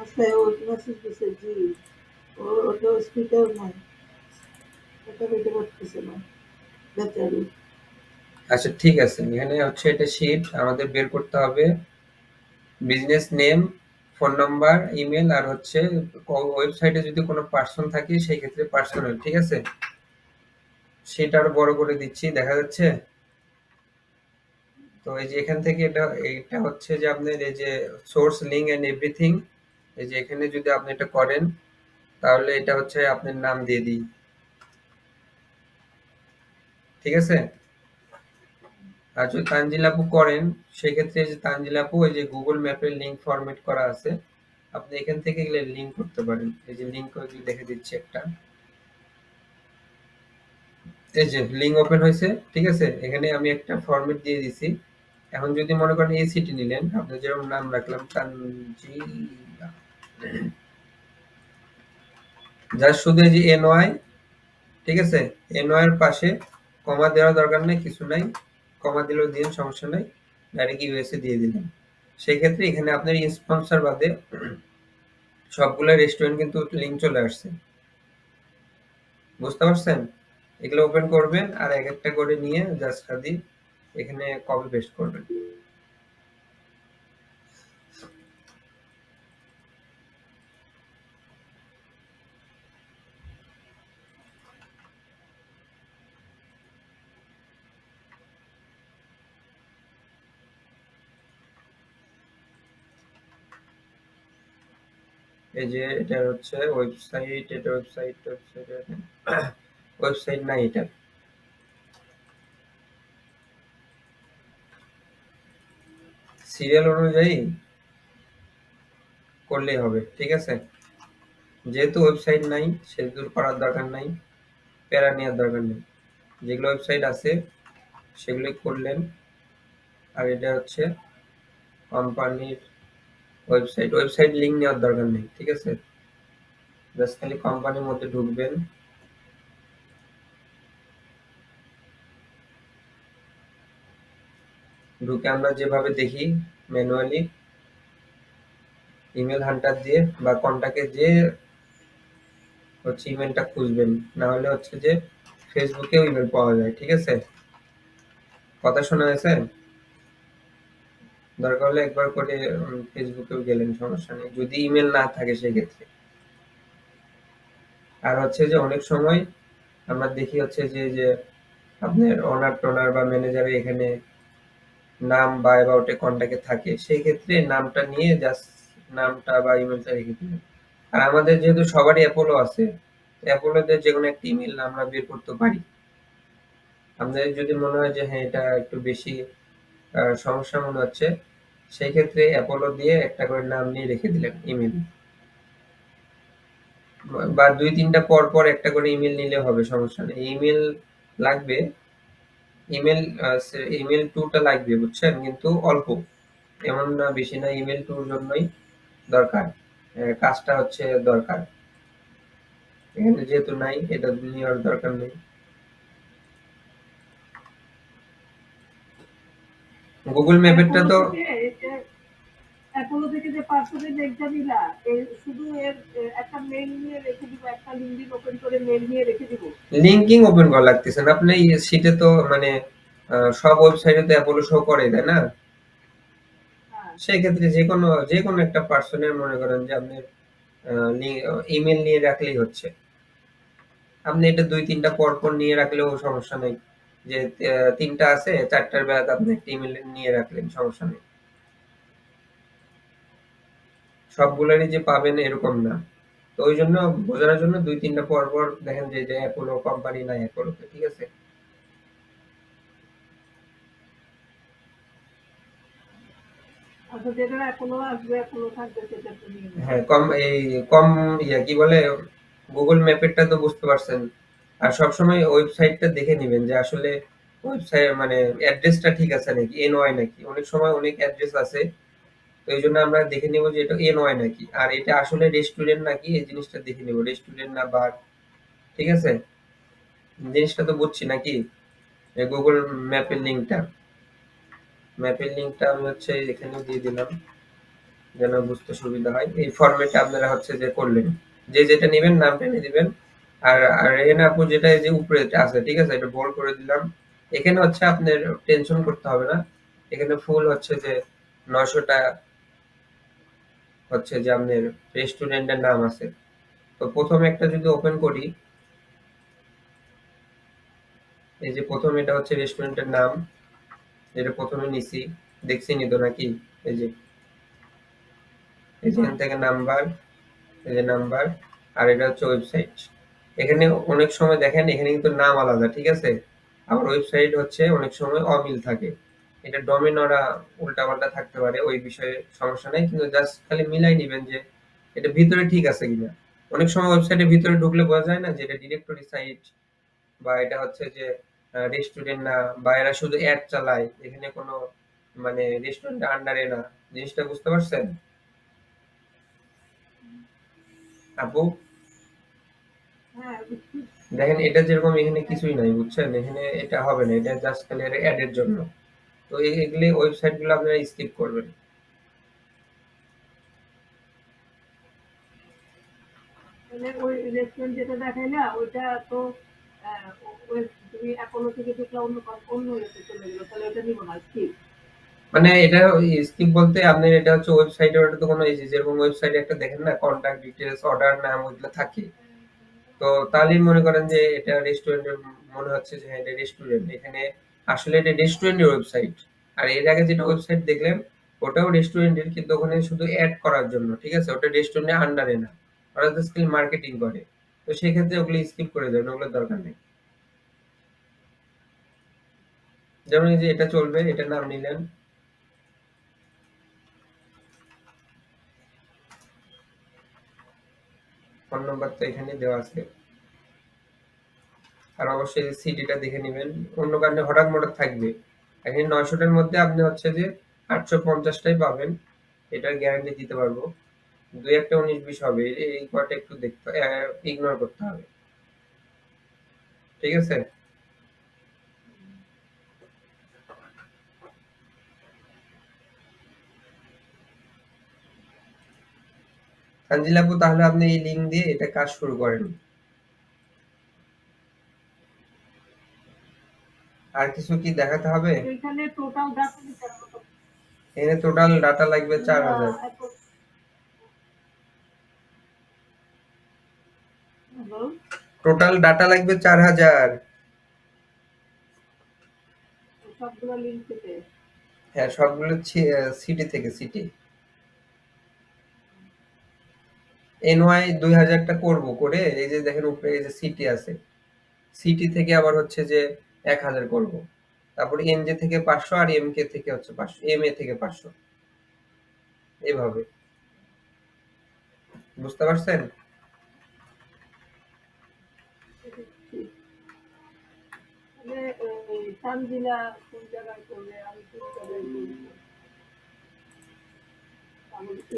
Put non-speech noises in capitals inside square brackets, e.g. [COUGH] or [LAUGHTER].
আচ্ছা ও মেসেজ দিছে, জি। ও, ওটা স্পিকার নাই। ওটা দিতে পারতেছে না। বেচারি। আচ্ছা ঠিক আছে। এখানে হচ্ছে এটা শিট আমাদের বের করতে হবে। Business name phone number email আর হচ্ছে ওয়েবসাইটে যদি কোনো পার্সন থাকে, সেই ক্ষেত্রে পার্সোনাল ঠিক আছে? সেটা আরও বড় করে দিচ্ছি, দেখা যাচ্ছে? তো এই যে এখান থেকে এটা এটা হচ্ছে যে আপনার এই যে সোর্স লিঙ্ক এন্ড এভরিথিং এই যে এখানে যদি আপনি এটা করেন, তাহলে এটা হচ্ছে আপনার নাম দিয়ে দিই। ঠিক আছে? আর যদি তানজিল আপু করেন, সেক্ষেত্রে যে তানজিল আপু, এই যে গুগল ম্যাপের লিঙ্ক ফরম্যাট করা আছে, আপনি এখান থেকে গেলে লিঙ্ক করতে পারেন। এই যে লিঙ্ক দেখে দিচ্ছি একটা। এই যে লিঙ্ক ওপেন হয়েছে, ঠিক আছে? এখানে আমি একটা ফরম্যাট দিয়ে দিছি। এখন যদি মনে করেন এই সিটি নিলেন, আপনি যেরকম নাম রাখলাম, তানজিলা যার শুধু এই যে এনওয়াই ঠিক আছে? এনওয়াই এর পাশে কমা দেওয়ার দরকার নেই, কিছু নাই। কমা দিলেও দিন সমস্যা নাই। ডাইরেক্ট ইউএসএ দিয়ে দিলাম সেই ক্ষেত্রে এখানে আপনার স্পন্সর বাদে সবগুলো রেস্টুরেন্ট কিন্তু লিঙ্ক চলে আসছে। বুঝতে পারছেন? এগুলো ওপেন করবেন আর এক একটা করে নিয়ে জাস্ট খাদি এখানে কপি পেস্ট করবেন। এই যে এটা হচ্ছে ওয়েবসাইট [COUGHS] এটা ওয়েবসাইট ওয়েবসাইট ওয়েবসাইট নাই এটা। সিরিয়াল অনুযায়ী করলেই হবে, ঠিক আছে? যেহেতু ওয়েবসাইট নাই সেহেতু করার দরকার নাই, প্যারা নেওয়ার দরকার নেই। যেগুলো ওয়েবসাইট আছে, সেগুলোই করলেন। আর এটা হচ্ছে কোম্পানির ওয়েবসাইট ওয়েবসাইট লিঙ্ক নেওয়ার দরকার নেই, ঠিক আছে? জাস্ট খালি কোম্পানির মধ্যে ঢুকবেন। ঢুকে আমরা যেভাবে দেখি ম্যানুয়ালি ইমেল হান্টার দিয়ে বা কন্টাক্টে যে হচ্ছে ইমেলটা খুঁজবেন না হলে হচ্ছে যে ফেসবুকেও ইমেল পাওয়া যায়, ঠিক আছে? কথা শোনা গেছে? দরকার হলে একবার করে ফেসবুকেও গেলেন, সমস্যা নেই। যদি ইমেল না থাকে সেক্ষেত্রে। আর হচ্ছে যে অনেক সময় আমরা দেখি হচ্ছে যে যে আপনার ওনার টোনার বা ম্যানেজারে এখানে নাম বা অ্যাবাউটে কন্ট্যাক্টে থাকে সেই ক্ষেত্রে নামটা নিয়ে জাস্ট নামটা বা ইমেলটা রেখে দিবেন আর আমাদের যেহেতু সবারই অ্যাপোলো আছে অ্যাপোলোতে যে কোনো একটা ইমেল আমরা বের করতে পারি। আপনাদের যদি মনে হয় যে হ্যাঁ এটা একটু বেশি সমস্যা মনে হচ্ছে। সেই ক্ষেত্রে অ্যাপোলো দিয়ে একটা করে নাম নিয়ে রেখে দিলেন ইমেল বা দুই তিনটা পর পর একটা করে ইমেল নিলে হবে, সমস্যা নেই। ইমেল লাগবে। ইমেল ইমেল টুটা লাগবে, বুঝছেন? কিন্তু অল্প। এমন না, বেশি না ইমেল টুর জন্যই দরকার। কাজটা হচ্ছে দরকার। এখানে যেহেতু নাই, এটা নেওয়ার দরকার নেই। গুগল ম্যাপেরটা তো অ্যাপোলো থেকে যে পার্সোনাল এক্সাম নিলা শুধু এর একটা মেইল নিয়ে রেখে দিব একটা লিঙ্কিং ওপেন করে মেইল নিয়ে রেখে দিব? লিঙ্কিং ওপেন করা লাগতেছে না। আপনি তো মানে সব ওয়েবসাইটে তো অ্যাপোলো শো করে তাই না? হ্যাঁ। সেই ক্ষেত্রে যে কোনো যে কোনো একটা পার্সনের মনে করেন যে আপনি ইমেল নিয়ে রাখলেই হচ্ছে। আপনি এটা দুই তিনটা পর পর নিয়ে রাখলেও সমস্যা নেই। যে তিনটা আছে চারটার বেলাতে আপনি একটা ইমেল নিয়ে রাখলেন সমস্যা নেই। সবগুলোরই যে পাবেন এরকম না। তো ওই জন্য বোঝানোর জন্য দুই তিনটা পর পর দেখেন যে অ্যাপোলো কোম্পানি নাই অ্যাপোলোতে ঠিক আছে? হ্যাঁ কম এই কম ইয়া কি বলে? গুগল ম্যাপেরটা তো বুঝতে পারছেন। আর সবসময় ওয়েবসাইটটা দেখে নেবেন যে আসলে ওয়েবসাইট মানে অ্যাড্রেসটা ঠিক আছে নাকি এন ওয়াই নাকি? অনেক সময় অনেক অ্যাড্রেস আছে, তো এই জন্য আমরা দেখে নেব যে এটা এন ওয়াই নাকি। আর এটা আসলে রেস্টুরেন্ট নাকি, এই জিনিসটা দেখে নেব। রেস্টুরেন্ট না বার, ঠিক আছে? জিনিসটা তো বুঝছি নাকি? গুগল ম্যাপের লিঙ্কটা। ম্যাপের লিঙ্কটা আমি হচ্ছে এখানে দিয়ে দিলাম, যেন বুঝতে সুবিধা হয়। এই ফরম্যাটে আপনারা হচ্ছে যে করলেন। যে যেটা নেবেন, নামটা টেনে দিবেন আর আর রেহেনা আপু যেটা এই যে উপরে আছে, ঠিক আছে, এটা বোল্ড করে দিলাম। এখানে হচ্ছে আপনার টেনশন করতে হবে না। এখানে ফুল হচ্ছে যে নয়শোটা হচ্ছে যে আপনার রেস্টুরেন্টের নাম আছে। তো প্রথমে একটা যদি ওপেন করি, এই যে প্রথম এটা হচ্ছে রেস্টুরেন্টের নাম। যেটা প্রথমে নিছি। দেখছি নি তো নাকি? এই যে, এখান থেকে নাম্বার এই যে নাম্বার আর এটা হচ্ছে ওয়েবসাইট এখানে অনেক সময় দেখেন, এখানে কিন্তু নাম আলাদা, ঠিক আছে? আবার ওয়েবসাইট হচ্ছে অনেক সময় অমিল থাকে। এটা ডোমেন ওরা উল্টাপাল্টা থাকতে পারে, ওই বিষয়ে সমস্যা নেই, কিন্তু জাস্ট খালি মিলাই নিবেন যে এটা ভিতরে ঠিক আছে কিনা। অনেক সময় ওয়েবসাইটের ভিতরে ঢুকলে বোঝা যায় না যে এটা ডিরেক্টরি সাইট বা এটা হচ্ছে যে রেস্টুরেন্ট না, বা এরা শুধু অ্যাড চালায়, এখানে কোনো মানে রেস্টুরেন্টের আন্ডারে না। জিনিসটা বুঝতে পারছেন? আপু। দেখেন এটা যেরকম এখানে কিছুই নাই বুঝছেন? এখানে এটা হবে না এটা জাস্ট খালি অ্যাড এর জন্য। তো এগুলি ওয়েবসাইটগুলো আপনারা স্কিপ করবেন। মানে ওই রেস্টুরেন্ট যেটা দেখাইলা ওইটা তো তুমি অ্যাপোলো থেকে ঢুকলা অন্য অন্য ইয়েতে চলে গেলো তাহলে ওটা নিবো না স্কিপ মানে এটা স্কিপ বলতে আপনি এটা হচ্ছে ওয়েবসাইটে ওটা তো কোনো যেরকম ওয়েবসাইটে একটা দেখেন না কন্টাক্ট ডিটেলস অর্ডার নাম ওইগুলো থাকে। তো তাহলেই মনে করেন যে এটা রেস্টুরেন্টের মনে হচ্ছে যে হ্যাঁ এটা রেস্টুরেন্ট এখানে আসলে এটা রেস্টুরেন্টের ওয়েবসাইট আর এর আগে যেটা ওয়েবসাইট দেখলেন, ওটাও রেস্টুরেন্টের কিন্তু ওখানে শুধু অ্যাড করার জন্য, ঠিক আছে? ওটা রেস্টুরেন্টের আন্ডারে না। ওরা জাস্ট স্কিল মার্কেটিং করে। তো সেই ক্ষেত্রে ওগুলো স্কিপ করে যাবেন, ওগুলোর দরকার নেই। যেমন এই যে এটা চলবে এটা নাম নিলেন ফোন নাম্বার তো এখানে দেওয়া আছে। আর অবশ্যই সিডিটা দেখে নেবেন। অন্য কারণে হঠাৎ মোটর থাকবে। এখানে নয়শোটার মধ্যে আপনি হচ্ছে যে আটশো পঞ্চাশটাই পাবেন। এটার গ্যারান্টি দিতে পারব। দুই একটা উনিশ বিশ হবে। এই- কটা একটু দেখতে ইগনোর করতে হবে। ঠিক আছে? তানজিল আপু তাহলে আপনি এই লিঙ্ক দিয়ে এটা কাজ শুরু করেন। আর কিছু কি দেখাতে হবে? এখানে টোটাল ডাটা। এখানে টোটাল ডাটা লাগবে চার হাজার। না, এত- হ্যালো। টোটাল ডাটা লাগবে চার হাজার। সবগুলো লিঙ্ক থেকে? হ্যাঁ সবগুলো সিটি থেকে সিটি এনওয়াই দুই হাজারটা করব করে, এই যে দেখেন উপরে এই যে সিটি আছে। সিটি থেকে আবার হচ্ছে যে এক হাজার করব। তারপর এম জে থেকে পাঁচশো আর এম কে থেকে হচ্ছে পাঁচশো এম এ থেকে পাঁচশো। এভাবে। বুঝতে পারছেন? জায়গায়